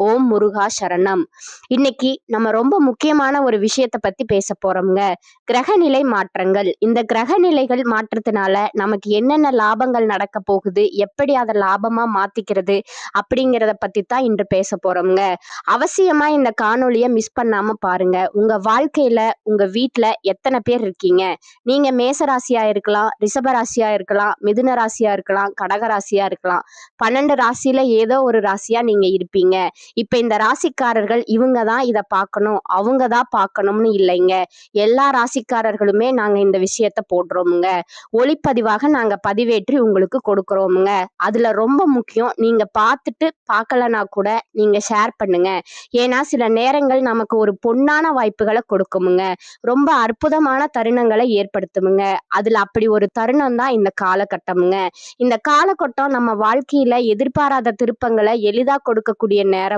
ஓம் முருகா சரணம். இன்னைக்கு நம்ம ரொம்ப முக்கியமான ஒரு விஷயத்த பத்தி பேச போறோம்ங்க. கிரகநிலை மாற்றங்கள். இந்த கிரகநிலைகள் மாற்றத்தினால நமக்கு என்னென்ன லாபங்கள் நடக்க போகுது? எப்படி அதை லாபமா மாத்திக்கிறது? அப்படிங்கிறத பத்தி தான் இன்று பேச போறோம்ங்க. அவசியமா இந்த காணொலியை மிஸ் பண்ணாம பாருங்க. உங்க வாழ்க்கையில உங்க வீட்டுல எத்தனை பேர் இருக்கீங்க? நீங்க மேசராசியா இருக்கலாம் ரிஷபராசியா இருக்கலாம் மிதுன ராசியா இருக்கலாம் கடகராசியா இருக்கலாம். பன்னெண்டு ராசியில ஏதோ ஒரு ராசியா நீங்க இருப்பீங்க. இப்ப இந்த ராசிக்காரர்கள் இவங்க தான் இதை பார்க்கணும் அவங்க தான் பார்க்கணும்னு இல்லைங்க. எல்லா ராசிக்காரர்களுமே நாங்க இந்த விஷயத்த போடுறோமுங்க. ஒளிப்பதிவாக நாங்க பதிவேற்றி உங்களுக்கு கொடுக்குறோமுங்க. அதுல ரொம்ப முக்கியம் நீங்க பார்த்துட்டு பார்க்கலனா கூட நீங்க ஷேர் பண்ணுங்க. ஏன்னா சில நேரங்கள் நமக்கு ஒரு பொன்னான வாய்ப்புகளை கொடுக்குமுங்க. ரொம்ப அற்புதமான தருணங்களை ஏற்படுத்துமுங்க. அதுல அப்படி ஒரு தருணம் தான் இந்த காலகட்டமுங்க. இந்த காலகட்டம் நம்ம வாழ்க்கையில எதிர்பாராத திருப்பங்களை எளிதா கொடுக்கக்கூடிய நேரம்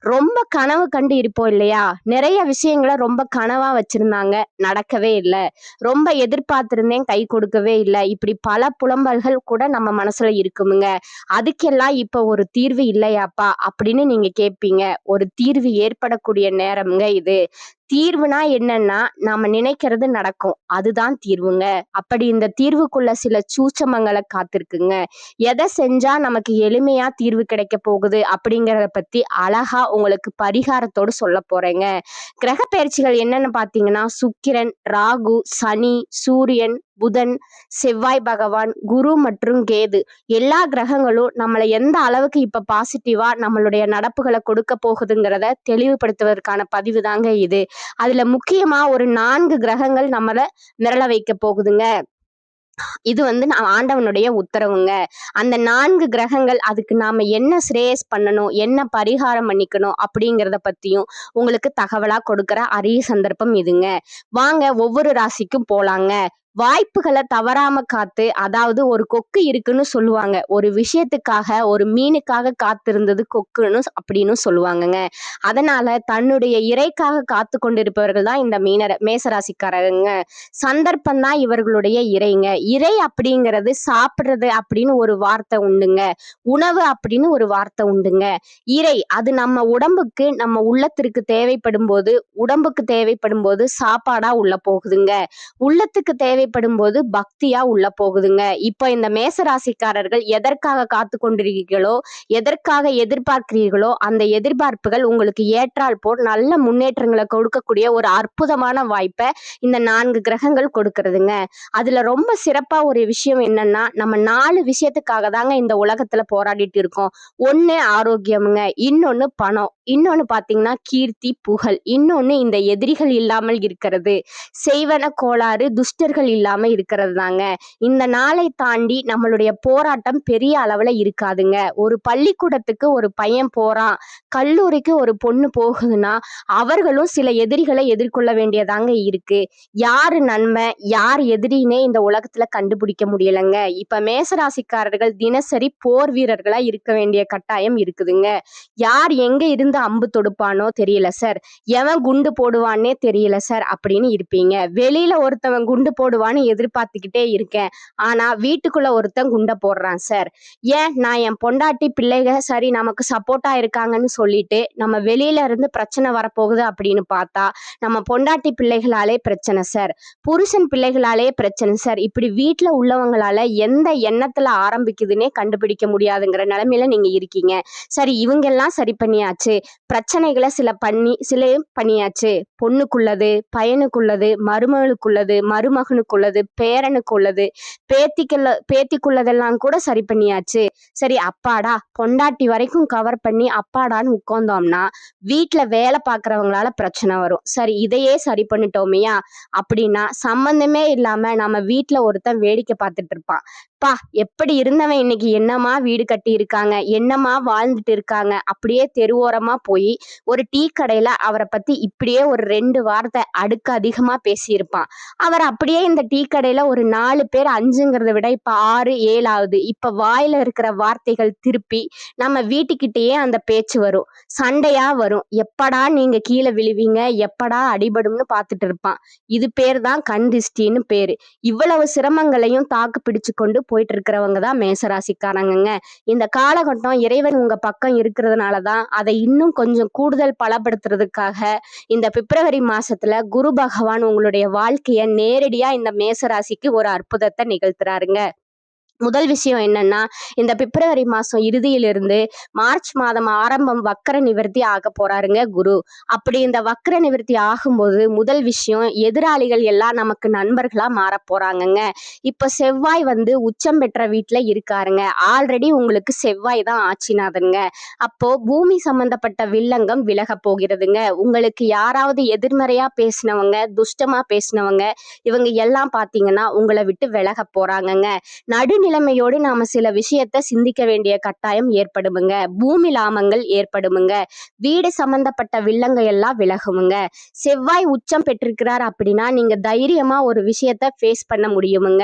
ரொம்ப கனவு கண்டு இருப்போம் இல்லையா? நிறைய விஷயங்களை ரொம்ப கனவா வச்சிருந்தாங்க. நடக்கவே இல்லை. ரொம்ப எதிர்பார்த்திருந்தேன் கை கொடுக்கவே இல்லை. இப்படி பல புலம்பல்கள் கூட நம்ம மனசுல இருக்குமுங்க. அதுக்கெல்லாம் இப்ப ஒரு தீர்வு இல்லையாப்பா? அப்படின்னு நீங்க கேட்பீங்க ஒரு தீர்வு ஏற்படக்கூடிய நேரம்ங்க இது. தீர்வுனா என்னன்னா நாம நினைக்கிறது நடக்கும். அதுதான் தீர்வுங்க. அப்படி இந்த தீர்வுக்குள்ள சில சூச்சமங்களை காத்திருக்குங்க. எதை செஞ்சா நமக்கு எளிமையா தீர்வு கிடைக்க போகுது அப்படிங்கிறத பத்தி அழகா உங்களுக்கு பரிகாரத்தோடு சொல்ல போறேங்க. கிரக பயிற்சிகள் என்னன்னு பாத்தீங்கன்னா சுக்கிரன் ராகு சனி சூரியன் புதன் செவ்வாய் பகவான் குரு மற்றும் கேது. எல்லா கிரகங்களும் நம்மளை எந்த அளவுக்கு இப்ப பாசிட்டிவா நம்மளுடைய நடப்புகளை கொடுக்க போகுதுங்கிறத தெளிவுபடுத்துவதற்கான பதிவு தாங்க இது. அதுல முக்கியமா ஒரு நான்கு கிரகங்கள் நம்மளை மிரள வைக்க போகுதுங்க. இது வந்து நான் ஆண்டவனுடைய உத்தரவுங்க. அந்த நான்கு கிரகங்கள் அதுக்கு நாம என்ன ஸ்ரேயஸ் பண்ணணும் என்ன பரிகாரம் பண்ணிக்கணும் அப்படிங்கிறத பத்தியும் உங்களுக்கு தகவலா கொடுக்கிற அரிய சந்தர்ப்பம் இதுங்க. வாங்க ஒவ்வொரு ராசிக்கும் போலாங்க. வாய்ப்புகளை தவறாம காத்து அதாவது ஒரு கொக்கு இருக்குன்னு சொல்லுவாங்க. ஒரு விஷயத்துக்காக ஒரு மீனுக்காக காத்திருந்தது கொக்குன்னு அப்படின்னு சொல்லுவாங்கங்க. அதனால தன்னுடைய இறைக்காக காத்து கொண்டிருப்பவர்கள் தான் இந்த மீன மேசராசிக்காரங்க சந்தர்ப்பம் தான் இவர்களுடைய இறைங்க. இறை அப்படிங்கிறது சாப்பிட்றது அப்படின்னு ஒரு வார்த்தை உண்டுங்க. உணவு அப்படின்னு ஒரு வார்த்தை உண்டுங்க. இறை அது நம்ம உடம்புக்கு நம்ம உள்ளத்திற்கு தேவைப்படும் போது உடம்புக்கு தேவைப்படும் போது சாப்பாடா உள்ள போகுதுங்க. உள்ளத்துக்கு தேவை தேவைப்படும் போது பக்தியா உள்ள போகுதுங்க. இப்போ இந்த மேச ராசிக்காரர்கள் எதற்காக காத்து கொண்டிருக்கீர்களோ எதற்காக எதிர்பார்க்கிறீர்களோ அந்த எதிர்பார்ப்புகள் உங்களுக்கு ஏற்றால் போல் நல்ல முன்னேற்றங்களை கொடுக்கக்கூடிய ஒரு அற்புதமான வாய்ப்பை இந்த நான்கு கிரகங்கள் கொடுக்கறதுங்க. அதுல ரொம்ப சிறப்பா ஒரு விஷயம் என்னன்னா நம்ம நாலு விஷயத்துக்காக தாங்க இந்த உலகத்துல போராடிட்டு இருக்கோம். ஒண்ணு ஆரோக்கியமுங்க இன்னொன்னு பணம். இன்னொன்னு பாத்தீங்கன்னா கீர்த்தி புகழ். இன்னொன்னு இந்த எதிரிகள் இல்லாமல் இருக்கிறது. செய்வன கோளாறு துஷ்டர்கள் இல்லாம இருக்கிறது தாங்க இந்த நாளை தாண்டி நம்மளுடைய போராட்டம் பெரிய அளவுல இருக்காதுங்க. ஒரு பள்ளிக்கூடத்துக்கு ஒரு பையன் போறான் கல்லூரிக்கு ஒரு பொண்ணு போகுதுன்னா அவர்களும் சில எதிரிகளை எதிர்கொள்ள வேண்டியதாங்க இருக்கு. யாரு நன்மை யார் எதிரினே இந்த உலகத்துல கண்டுபிடிக்க முடியலைங்க. இப்ப மேசராசிக்காரர்கள் தினசரி போர் வீரர்களா இருக்க வேண்டிய கட்டாயம் இருக்குதுங்க. யார் எங்க இருந்து அம்பு தொடுப்பானோ தெரியல சார் எவன் குண்டு போடுவான்னே தெரியல சார் அப்படின்னு இருப்பீங்க. வெளியில ஒருத்தவன் குண்டு போடுவான் போடுவான்னு எதிர்பார்த்துக்கிட்டே இருக்கேன். ஆனா வீட்டுக்குள்ள ஒருத்தன் குண்டை போடுறான் சார் ஏன்? நான் என் பொண்டாட்டி பிள்ளைக சரி நமக்கு சப்போர்ட்டா இருக்காங்கன்னு சொல்லிட்டு நம்ம வெளியில இருந்து பிரச்சனை வரப்போகுது அப்படின்னு பார்த்தா நம்ம பொண்டாட்டி பிள்ளைகளாலே பிரச்சனை சார் புருஷன் பிள்ளைகளாலே பிரச்சனை சார் இப்படி வீட்டுல உள்ளவங்களால எந்த எண்ணத்துல ஆரம்பிக்குதுன்னே கண்டுபிடிக்க முடியாதுங்கிற நிலைமையில நீங்க இருக்கீங்க. சரி இவங்கெல்லாம் சரி பண்ணியாச்சு. பிரச்சனைகளை சில பண்ணி சில பண்ணியாச்சு. பொண்ணுக்குள்ளது பையனுக்குள்ளது மருமகளுக்குள்ளது மருமகனுக்கு உள்ளது பேரனுக்கு உள்ளது பேத்திக்குள்ள பேத்திக்குள்ளதெல்லாம் கூட சரி பண்ணியாச்சு. சரி அப்பாடா பொண்டாட்டி வரைக்கும் கவர் பண்ணி அப்பாடான்னு உட்கார்ந்தோம்னா வீட்டுல வேலை பார்க்குறவங்களால பிரச்சனை வரும். சரி இதையே சரி பண்ணிட்டோமையா அப்படின்னா சம்பந்தமே இல்லாம நம்ம வீட்டுல ஒருத்தன் வேடிக்கை பார்த்துட்டு இருப்பான். பா எப்படி இருந்தவன் இன்னைக்கு? என்னமா வீடு கட்டி இருக்காங்க என்னமா வாழ்ந்துட்டு இருக்காங்க அப்படியே தெருவோரமா போய் ஒரு டீ கடையில அவரை பத்தி இப்படியே ஒரு ரெண்டு வார்த்தை அடுக்கு அதிகமா பேசியிருப்பான். அவர் அப்படியே இந்த டீ கடையில ஒரு நாலு பேர் அஞ்சுங்கிறத விட இப்ப ஆறு ஏழு ஆகுது இப்ப வாயில இருக்கிற வார்த்தைகள் திருப்பி நம்ம வீட்டுக்கிட்டேயே அந்த பேச்சு வரும். சண்டையா வரும். எப்படா நீங்க கீழே விழுவீங்க? எப்படா அடிபடும்னு பார்த்துட்டு இருப்பான். இது பேர் தான் கண் திஷ்டின்னு பேரு. இவ்வளவு சிரமங்களையும் தாக்கு பிடிச்சு கொண்டு போயிட்டு இருக்கிறவங்க தான் மேசராசிக்காரங்கங்க. இந்த காலகட்டம் இறைவன் உங்க பக்கம் இருக்கிறதுனால தான் அதை இன்னும் கொஞ்சம் கூடுதல் பலப்படுத்துறதுக்காக இந்த பிப்ரவரி மாசத்துல குரு பகவான் உங்களுடைய வாழ்க்கையை நேரடியா இந்த மேசராசிக்கு ஒரு அற்புதத்தை நிகழ்த்துறாருங்க. முதல் விஷயம் என்னன்னா இந்த பிப்ரவரி மாசம் இறுதியிலிருந்து மார்ச் மாதம் ஆரம்பம் வக்கர நிவர்த்தி ஆக போறாருங்க குரு. அப்படி இந்த வக்கர நிவர்த்தி ஆகும்போது முதல் விஷயம் எதிராளிகள் எல்லாம் நமக்கு நண்பர்களா மாற போறாங்கங்க. இப்ப செவ்வாய் வந்து உச்சம் பெற்ற வீட்டுல இருக்காருங்க. ஆல்ரெடி உங்களுக்கு செவ்வாய் தான் ஆட்சிநாதனுங்க. அப்போ பூமி சம்பந்தப்பட்ட வில்லங்கம் விலக போகிறதுங்க. உங்களுக்கு யாராவது எதிர்மறையா பேசினவங்க துஷ்டமா பேசினவங்க இவங்க எல்லாம் பாத்தீங்கன்னா உங்களை விட்டு விலக போறாங்கங்க. நிலைமையோடு நாம சில விஷயத்த சிந்திக்க வேண்டிய கட்டாயம் ஏற்படுமுங்க. பூமி லாமங்கள் ஏற்படுமுங்க. வீடு சம்பந்தப்பட்ட வில்லங்க எல்லாம் விலகுமுங்க. செவ்வாய் உச்சம் பெற்றிருக்கிறார் அப்படின்னா நீங்க தைரியமா ஒரு விஷயத்த ஃபேஸ் பண்ண முடியுமுங்க.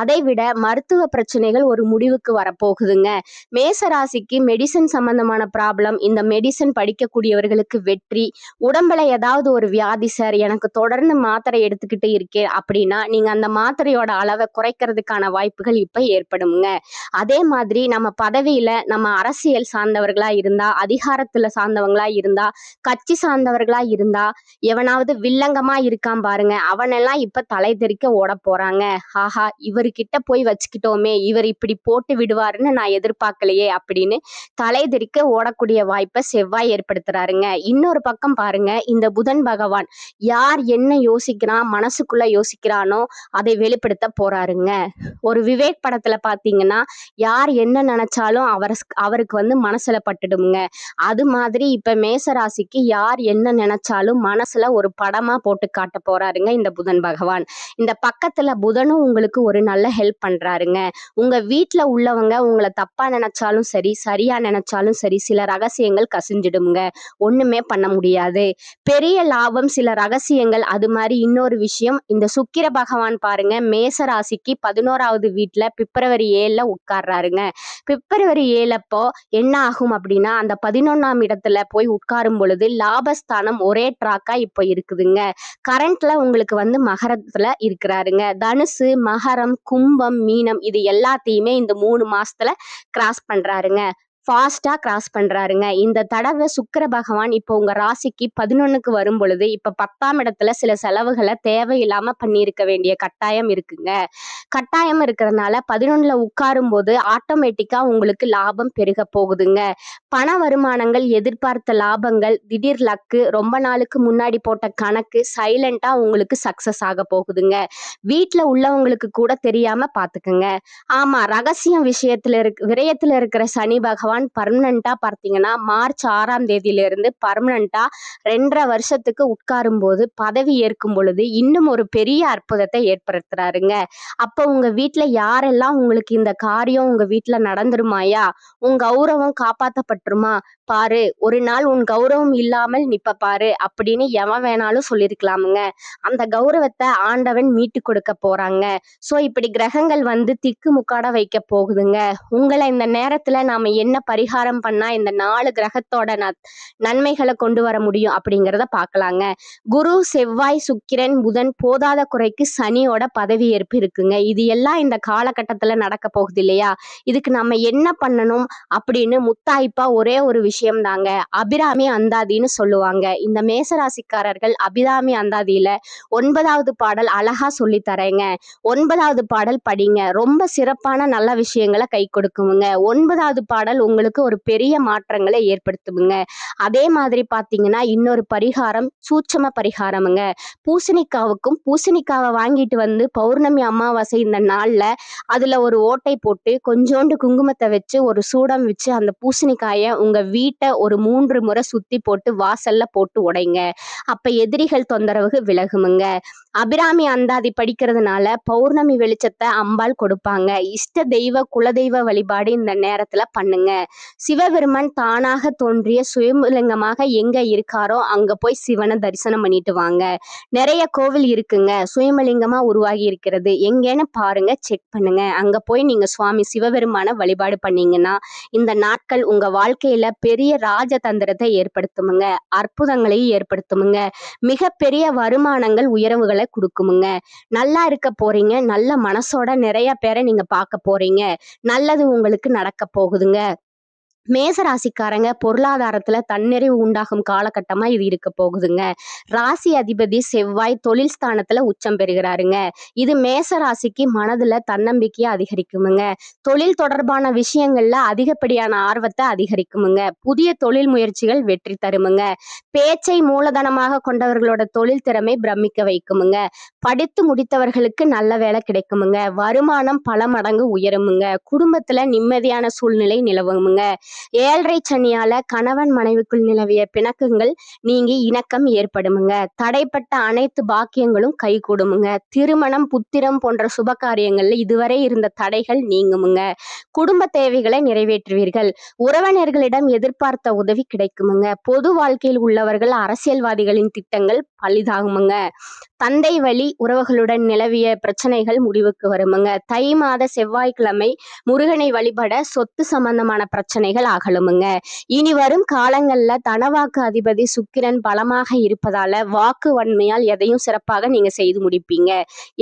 அதை விட மருத்துவ பிரச்சனைகள் ஒரு முடிவுக்கு வரப்போகுதுங்க. மேச ராசிக்கு மெடிசன் சம்பந்தமான ப்ராப்ளம் இந்த மெடிசன் படிக்கக்கூடியவர்களுக்கு வெற்றி உடம்புல ஏதாவது ஒரு வியாதி சார் எனக்கு தொடர்ந்து மாத்திரை எடுத்துக்கிட்டு இருக்கேன் அப்படின்னா நீங்க அந்த மாத்திரையோட அளவை குறைக்கிறதுக்கான வாய்ப்புகள் இப்ப ஏற்படுங்க அதே மாதிரி நம்ம பதவியில நம்ம அரசியல் சார்ந்தவர்களா இருந்தா அதிகாரத்துல சார்ந்தவங்களா இருந்தா கட்சி சார்ந்தவர்களா இருந்தா எவனாவது வில்லங்கமா இருக்கான் பாருங்க. அவனெல்லாம் இப்ப தலை தெறிக்க ஓட போறாங்க. ஆஹா இவர்கிட்ட போய் வச்சுக்கிட்டோமே இவர் இப்படி போட்டு விடுவாருன்னு நான் எதிர்பார்க்கலையே அப்படின்னு தலை தெறிக்க ஓடக்கூடிய வாய்ப்பை செவ்வாய் ஏற்படுத்துறாருங்க. இன்னொரு பக்கம் பாருங்க இந்த புதன் பகவான் யார் என்ன யோசிக்கிறான் மனசுக்குள்ள யோசிக்கிறானோ அதை வெளிப்படுத்த போறாருங்க. ஒரு விவேக் படத்துல பாத்தீங்கன்னா யார் என்ன நினைச்சாலும் அவர் அவருக்கு வந்து மனசுல பட்டுடுங்க அது மாதிரி இப்ப மேசராசிக்கு யார் என்ன நினைச்சாலும் மனசுல ஒரு படமா போட்டு காட்ட போறாருங்க இந்த புதன் பகவான். இந்த பக்கத்துல புதனும் உங்களுக்கு ஒரு நல்ல ஹெல்ப் பண்றாருங்க. உங்க வீட்டுல உள்ளவங்க உங்களை தப்பா நினைச்சாலும் சரி சரியா நினைச்சாலும் சரி சில ரகசியங்கள் கசிஞ்சிடுங்க ஒண்ணுமே பண்ண முடியாது. பெரிய லாபம் சில ரகசியங்கள் அது மாதிரி இன்னொரு விஷயம் இந்த சுக்கிர பகவான் பாருங்க மேசராசிக்கு பதினோராவது வீட்டுல பிப்ரவரி பிப்ரவரி ஏழில் உட்கார்றாருங்க. பிப்ரவரி ஏழப்போ என்ன ஆகும் அப்படின்னா அந்த பதினொன்றாம் இடத்துல போய் உட்காரும் பொழுது லாபஸ்தானம் ஒரே ட்ராக்காக இப்போ இருக்குதுங்க. கரண்ட்ல உங்களுக்கு வந்து மகரத்தில் இருக்கிறாருங்க. தனுசு மகரம் கும்பம் மீனம் இது எல்லாத்தையுமே இந்த மூணு மாசத்துல கிராஸ் பண்றாருங்க. ஃபாஸ்ட்டாக கிராஸ் பண்ணுறாருங்க இந்த தடவை சுக்கர பகவான் இப்போ உங்கள் ராசிக்கு பதினொன்னுக்கு வரும் பொழுது இப்போ பத்தாம் இடத்துல சில செலவுகளை தேவையில்லாமல் பண்ணியிருக்க வேண்டிய கட்டாயம் இருக்குங்க. கட்டாயம் இருக்கிறதுனால பதினொன்றில் உட்காரும் போது ஆட்டோமேட்டிக்காக உங்களுக்கு லாபம் பெருக போகுதுங்க. பண வருமானங்கள் எதிர்பார்த்த லாபங்கள் திடீர் லக்கு ரொம்ப நாளுக்கு முன்னாடி போட்ட கணக்கு சைலண்ட்டாக உங்களுக்கு சக்ஸஸ் ஆக போகுதுங்க. வீட்டில் உள்ளவங்களுக்கு கூட தெரியாமல் பார்த்துக்குங்க. ஆமாம் ரகசியம் விஷயத்தில் இருக்கு விரயத்தில் இருக்கிற சனி பகவான் பர்மனண்டா பார்த்தீங்கன்னா மார்ச் ஆறாம் தேதியில இருந்து ரெண்டரை வருஷத்துக்கு உட்காரும் போது பதவி ஏற்கும் பொழுது இன்னும் ஒரு பெரிய அற்புதத்தை ஏற்படுத்துறாருங்க. அப்போ உங்க வீட்டில் யாரெல்லாம் உங்களுக்கு இந்த காரியம் உங்க வீட்டில் நடந்துருமாயா உன் கௌரவம் காப்பாற்றப்பட்டுருமா பாரு ஒரு நாள் உன் கௌரவம் இல்லாமல் நிப்ப பாரு அப்படின்னு எவன் வேணாலும் சொல்லியிருக்கலாமுங்க. அந்த கௌரவத்தை ஆண்டவன் மீட்டு கொடுக்க போறாங்க. சோ இப்படி கிரகங்கள் வந்து திக்கு முக்காட வைக்க போகுதுங்க. உங்களை இந்த நேரத்துல நாம என்ன பரிகாரம் பண்ணா இந்த நாலு கிரகத்தோட நன்மைகளை கொண்டு வர முடியும் அப்படிங்கிறத பார்க்கலாங்க குரு செவ்வாய் சுக்கிரன் புதன் போதாத குறைக்கு சனியோட பதவி ஏற்பு இருக்குங்க. இது எல்லாம் இந்த காலகட்டத்துல நடக்க போகுது இல்லையா? இதுக்கு நம்ம என்ன பண்ணணும் அப்படின்னு முத்தாய்ப்பா ஒரே ஒரு விஷயம் தாங்க அபிராமி அந்தாதின்னு சொல்லுவாங்க. இந்த மேசராசிக்காரர்கள் அபிராமி அந்தாதியில ஒன்பதாவது பாடல் அழகா சொல்லி தரேங்க. ஒன்பதாவது பாடல் படிங்க. ரொம்ப சிறப்பான நல்ல விஷயங்களை கை கொடுக்குங்க. ஒன்பதாவது பாடல் உங்க உங்களுக்கு ஒரு பெரிய மாற்றங்களை ஏற்படுத்துமுங்க. அதே மாதிரி பார்த்தீங்கன்னா இன்னொரு பரிகாரம் சூட்சம பரிகாரமுங்க. பூசணிக்காவுக்கும் பூசணிக்காவை வாங்கிட்டு வந்து பௌர்ணமி அமாவாசை இந்த நாளில் அதில் ஒரு ஓட்டை போட்டு கொஞ்சோண்டு குங்குமத்தை வச்சு ஒரு சூடம் வச்சு அந்த பூசணிக்காயை உங்கள் வீட்டை ஒரு மூன்று முறை சுற்றி போட்டு வாசல்ல போட்டு உடைங்க. அப்போ எதிரிகள் தொந்தரவு விலகுமுங்க. அபிராமி அந்தாதி படிக்கிறதுனால பௌர்ணமி வெளிச்சத்தை அம்பாள் கொடுப்பாங்க. இஷ்ட தெய்வ குலதெய்வ வழிபாடு இந்த நேரத்தில் பண்ணுங்க. சிவபெருமான் தானாக தோன்றிய சுயம்புலிங்கமாக எங்க இருக்காரோ அங்க போய் சிவனை தரிசனம் பண்ணிட்டு வாங்க. நிறைய கோவில் இருக்குங்க. சுயம்பலிங்கமா உருவாகி இருக்கிறது. எங்கேன்னு பாருங்க செக் பண்ணுங்க. அங்க போய் நீங்க சுவாமி சிவபெருமான வழிபாடு பண்ணீங்கன்னா இந்த நாட்கள் உங்க வாழ்க்கையில பெரிய ராஜதந்திரத்தை ஏற்படுத்துமுங்க. அற்புதங்களையும் ஏற்படுத்துமுங்க. மிகப்பெரிய வருமானங்கள் உயர்வுகளை கொடுக்குமுங்க. நல்லா இருக்க போறீங்க. நல்ல மனசோட நிறைய பேரை நீங்க பார்க்க போறீங்க. நல்லது உங்களுக்கு நடக்க போகுதுங்க. மேச ராசிக்காரங்க பொருளாதாரத்துல தன்னிறைவு உண்டாகும் காலகட்டமா இது இருக்க போகுதுங்க. ராசி அதிபதி செவ்வாய் தொழில் ஸ்தானத்துல உச்சம் பெறுகிறாருங்க. இது மேச ராசிக்கு மனதுல தன்னம்பிக்கையை அதிகரிக்குமுங்க. தொழில் தொடர்பான விஷயங்கள்ல அதிகப்படியான ஆர்வத்தை அதிகரிக்குமுங்க. புதிய தொழில் முயற்சிகள் வெற்றி தருமுங்க. பேச்சை மூலதனமாக கொண்டவர்களோட தொழில் திறமை பிரமிக்க வைக்குமுங்க. படித்து முடித்தவர்களுக்கு நல்ல வேலை கிடைக்குமுங்க. வருமானம் பல மடங்கு உயருமுங்க. குடும்பத்துல நிம்மதியான சூழ்நிலை நிலவுமுங்க. ஏழரை சனியால கணவன் மனைவிக்குள் நிலவிய பிணக்கங்கள் நீங்கி இணக்கம் ஏற்படுமுங்க. தடைப்பட்ட அனைத்து பாக்கியங்களும் கைகூடுமுங்க. திருமணம் புத்திரம் போன்ற சுப காரியங்கள்ல இதுவரை இருந்த தடைகள் நீங்குமுங்க. குடும்ப தேவைகளை நிறைவேற்றுவீர்கள். உறவினர்களிடம் எதிர்பார்த்த உதவி கிடைக்குமுங்க. பொது வாழ்க்கையில் உள்ளவர்கள் அரசியல்வாதிகளின் திட்டங்கள் பலிதாகுமுங்க. தந்தை வழி உறவுகளுடன் நிலவிய பிரச்சனைகள் முடிவுக்கு வருமுங்க. தை மாத செவ்வாய்க்கிழமை முருகனை வழிபட சொத்து சம்பந்தமான பிரச்சனைகள் அகலுமுங்க இனி வரும் காலங்களில் தனவாக்கு அதிபதி சுக்கிரன் பலமாக இருப்பதால வாக்கு வன்மையால் எதையும் சிறப்பாக நீங்க செய்து முடிப்பீங்க.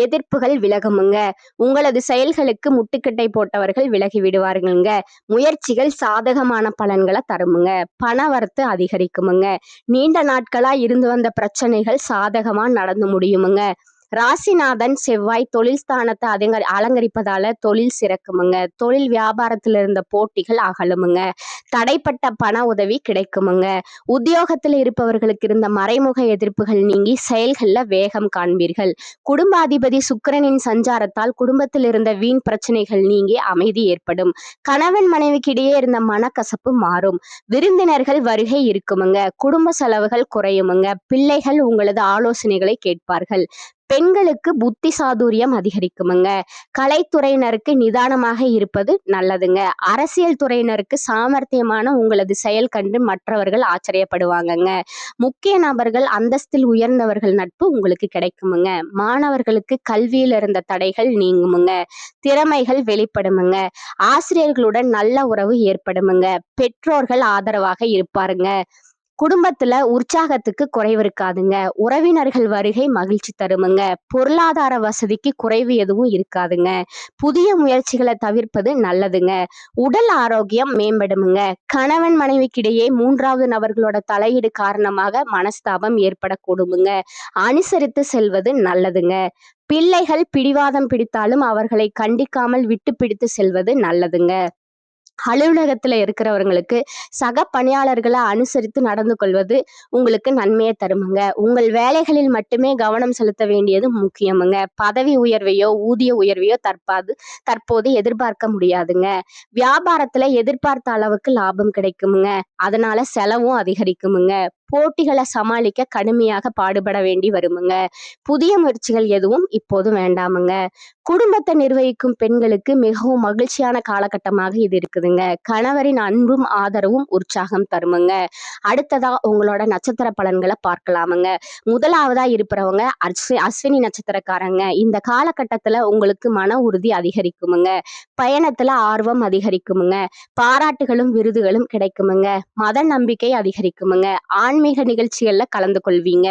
எதிர்ப்புகள் விலகுமுங்க. உங்களது செயல்களுக்கு முட்டுக்கட்டை போட்டவர்கள் விலகி விடுவார்களுங்க. முயற்சிகள் சாதகமான பலன்களை தருமுங்க. பணவரத்து அதிகரிக்குமுங்க. நீண்ட நாட்களா இருந்து வந்த பிரச்சனைகள் சாதகமா நடந்து முடியுமுங்க. ராசிநாதன் செவ்வாய் தொழில் ஸ்தானத்தை அதிக அலங்கரிப்பதால தொழில் சிறக்குமுங்க. தொழில் வியாபாரத்தில் இருந்த போட்டிகள் அகலுமுங்க. தடைப்பட்ட பண உதவி கிடைக்குமுங்க. உத்தியோகத்தில் இருப்பவர்களுக்கு இருந்த மறைமுக எதிர்ப்புகள் நீங்கி செயல்களில் வேகம் காண்பீர்கள். குடும்ப அதிபதி சுக்கிரனின் சஞ்சாரத்தால் குடும்பத்தில் இருந்த வீண் பிரச்சனைகள் நீங்கி அமைதி ஏற்படும். கணவன் மனைவிக்கிடையே இருந்த மனக்கசப்பு மாறும். விருந்தினர்கள் வருகை இருக்குமுங்க. குடும்ப செலவுகள் குறையுமுங்க. பிள்ளைகள் உங்களது ஆலோசனைகளை கேட்பார்கள். பெண்களுக்கு புத்தி சாதுரியம் அதிகரிக்குமுங்க. கலைத்துறையினருக்கு நிதானமாக இருப்பது நல்லதுங்க. அரசியல் துறையினருக்கு சாமர்த்தியமான உங்களது செயல் கண்டு மற்றவர்கள் ஆச்சரியப்படுவாங்கங்க. முக்கிய நபர்கள் அந்தஸ்தில் உயர்ந்தவர்கள் நட்பு உங்களுக்கு கிடைக்குமுங்க. மாணவர்களுக்கு கல்வியில் இருந்த தடைகள் நீங்குமுங்க. திறமைகள் வெளிப்படுமுங்க. ஆசிரியர்களுடன் நல்ல உறவு ஏற்படுமுங்க. பெற்றோர்கள் ஆதரவாக இருப்பாருங்க. குடும்பத்துல உற்சாகத்துக்கு குறைவு இருக்காதுங்க. உறவினர்கள் வருகை மகிழ்ச்சி தருமுங்க. பொருளாதார வசதிக்கு குறைவு எதுவும் இருக்காதுங்க. புதிய முயற்சிகளை தவிர்ப்பது நல்லதுங்க. உடல் ஆரோக்கியம் மேம்படுமுங்க. கணவன் மனைவிக்கிடையே மூன்றாவது நபர்களோட தலையீடு காரணமாக மனஸ்தாபம் ஏற்படக்கூடுமுங்க. அனுசரித்து செல்வது நல்லதுங்க. பிள்ளைகள் பிடிவாதம் பிடித்தாலும் அவர்களை கண்டிக்காமல் விட்டு பிடித்து செல்வது நல்லதுங்க. அலுவலகத்துல இருக்கிறவங்களுக்கு சக பணியாளர்களை அனுசரித்து நடந்து கொள்வது உங்களுக்கு நன்மையை தருமுங்க. உங்கள் வேலைகளில் மட்டுமே கவனம் செலுத்த வேண்டியது முக்கியமுங்க. பதவி உயர்வையோ ஊதிய உயர்வையோ தற்பாது தற்போது எதிர்பார்க்க முடியாதுங்க. வியாபாரத்துல எதிர்பார்த்த அளவுக்கு லாபம் கிடைக்குமுங்க. அதனால செலவும் அதிகரிக்குமுங்க. போட்டிகளை சமாளிக்க கடுமையாக பாடுபட வேண்டி வருமுங்க. புதிய முயற்சிகள் எதுவும் இப்போது வேண்டாமுங்க. குடும்பத்தை நிர்வகிக்கும் பெண்களுக்கு மிகவும் மகிழ்ச்சியான காலகட்டமாக இது இருக்குதுங்க. கணவரின் அன்பும் ஆதரவும் உற்சாகம் தருமுங்க. அடுத்ததா உங்களோட நட்சத்திர பலன்களை பார்க்கலாமுங்க. முதலாவதா இருப்பவங்க அஸ்வி அஸ்வினி நட்சத்திரக்காரங்க. இந்த காலகட்டத்துல உங்களுக்கு மன உறுதி அதிகரிக்குமுங்க. பயணத்துல ஆர்வம் அதிகரிக்குமுங்க. பாராட்டுகளும் விருதுகளும் கிடைக்குமுங்க. மத நம்பிக்கை அதிகரிக்குமுங்க. ஆன்மீக ஆன்மீக நிகழ்ச்சிகள்ல கலந்து கொள்வீங்க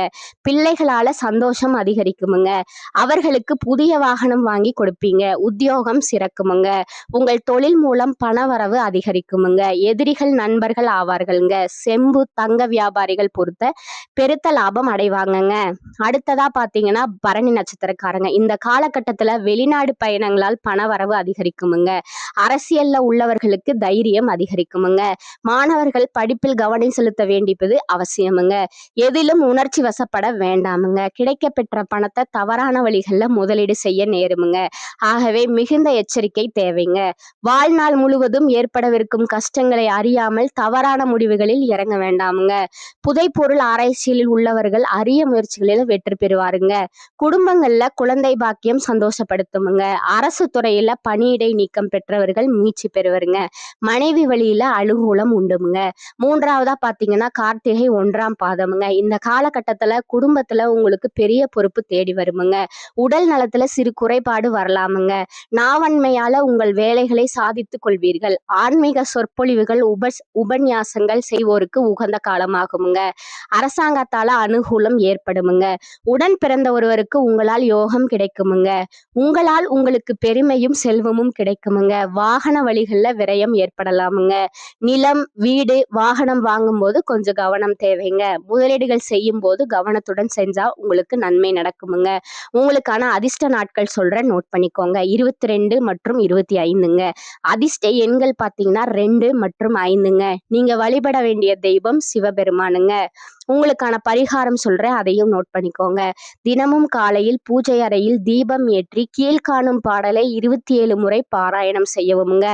பிள்ளைகளால சந்தோஷம் அதிகரிக்குமுங்க. அவர்களுக்கு புதிய வாகனம் வாங்கி கொடுப்பீங்க. உத்தியோகம் சிறக்குமுங்க. உங்கள் தொழில் மூலம் பணவரவு அதிகரிக்குமுங்க. எதிரிகள் நண்பர்கள் ஆவார்கள்ங்க. செம்பு தங்க வியாபாரிகள் பொறுத்த பெருத்த லாபம் அடைவாங்கங்க. அடுத்ததா பாத்தீங்கன்னா பரணி நட்சத்திரக்காரங்க. இந்த காலகட்டத்துல வெளிநாடு பயணங்களால் பணவரவு அதிகரிக்குமுங்க. அரசியல்ல உள்ளவர்களுக்கு தைரியம் அதிகரிக்குமுங்க. மாணவர்கள் படிப்பில் கவனம் செலுத்த வேண்டியது அவசியம். அவசியமுங்க. எதிலும் உணர்ச்சி வசப்பட வேண்டாமுங்க. கிடைக்க பெற்ற பணத்தை தவறான வழிகளில் முதலீடு செய்ய நேருமுங்க. ஆகவே மிகுந்த எச்சரிக்கை தேவைங்க. வாழ்நாள் முழுவதும் ஏற்படவிருக்கும் கஷ்டங்களை அறியாமல் தவறான முடிவுகளில் இறங்க வேண்டாமுங்க. புதைப்பொருள் ஆராய்ச்சியில் உள்ளவர்கள் அரிய முயற்சிகளில் வெற்றி பெறுவாருங்க. குடும்பங்கள்ல குழந்தை பாக்கியம் சந்தோஷப்படுத்துமுங்க. அரசு துறையில பணியிடை நீக்கம் பெற்றவர்கள் மீட்சி பெறுவாருங்க. மனைவி வழியில அலுகூலம் உண்டுமுங்க. மூன்றாவதா பாத்தீங்கன்னா கார்த்திகை ஒன்றாம் பாதமுங்க. இந்த காலகட்டத்துல குடும்பத்துல உங்களுக்கு பெரிய பொறுப்பு தேடி வருமுங்க. உடல் நலத்துல சிறு குறைபாடு வரலாமுங்க. நாவன்மையால உங்கள் வேலைகளை சாதித்துக் கொள்வீர்கள். ஆன்மீக சொற்பொழிவுகள் உப உபன்யாசங்கள் செய்வோருக்கு உகந்த காலமாகுமுங்க. அரசாங்கத்தால அனுகூலம் ஏற்படுமுங்க. உடன் பிறந்த ஒருவருக்கு உங்களால் யோகம் கிடைக்குமுங்க. உங்களால் உங்களுக்கு பெருமையும் செல்வமும் கிடைக்குமுங்க. வாகன வழிகள்ல விரயம் ஏற்படலாமுங்க. நிலம் வீடு வாகனம் வாங்கும்போது கொஞ்சம் கவனம் தேவை. தேவைங்க. முதலீடுகள் செய்யும் போது கவனத்துடன் செஞ்சா உங்களுக்கு நன்மை நடக்குமுங்க. உங்களுக்கான அதிர்ஷ்ட நாட்கள் சொல்றேன் நோட் பண்ணிக்கோங்க. இருபத்தி ரெண்டு மற்றும் இருபத்தி ஐந்துங்க. அதிர்ஷ்ட எண்கள் பார்த்தீங்கன்னா ரெண்டு மற்றும் ஐந்துங்க. நீங்க வழிபட வேண்டிய தெய்வம் சிவபெருமானுங்க. உங்களுக்கான பரிகாரம் சொல்றேன் அதையும் நோட் பண்ணிக்கோங்க. தினமும் காலையில் பூஜை அறையில் தீபம் ஏற்றி கீழ்காணும் பாடலை இருபத்தி ஏழு முறை பாராயணம் செய்யவும்ங்க.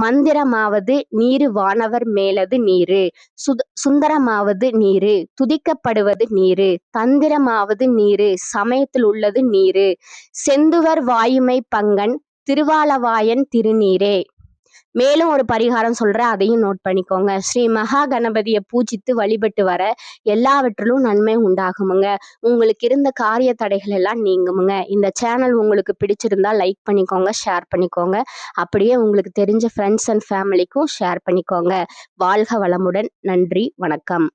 மந்திரமாவது நீரு வானவர் மேலது நீரு. சுத சுந்தரமாவது நீரு. துதிக்கப்படுவது நீரு. தந்திரமாவது நீரு. சமயத்தில் உள்ளது நீரு. செந்துவர் வாயுமை பங்கன் திருவாலவாயன் திருநீரே. மேலும் ஒரு பரிகாரம் சொல்கிறேன் அதையும் நோட் பண்ணிக்கோங்க. ஸ்ரீ மகா கணபதியை பூஜித்து வழிபட்டு வர எல்லாவற்றிலும் நன்மை உண்டாகுமுங்க. உங்களுக்கு இருந்த காரிய தடைகள் எல்லாம் நீங்குமுங்க. இந்த சேனல் உங்களுக்கு பிடிச்சிருந்தா லைக் பண்ணிக்கோங்க ஷேர் பண்ணிக்கோங்க. அப்படியே உங்களுக்கு தெரிஞ்ச ஃப்ரெண்ட்ஸ் அண்ட் ஃபேமிலிக்கும் ஷேர் பண்ணிக்கோங்க. வாழ்க வளமுடன். நன்றி வணக்கம்.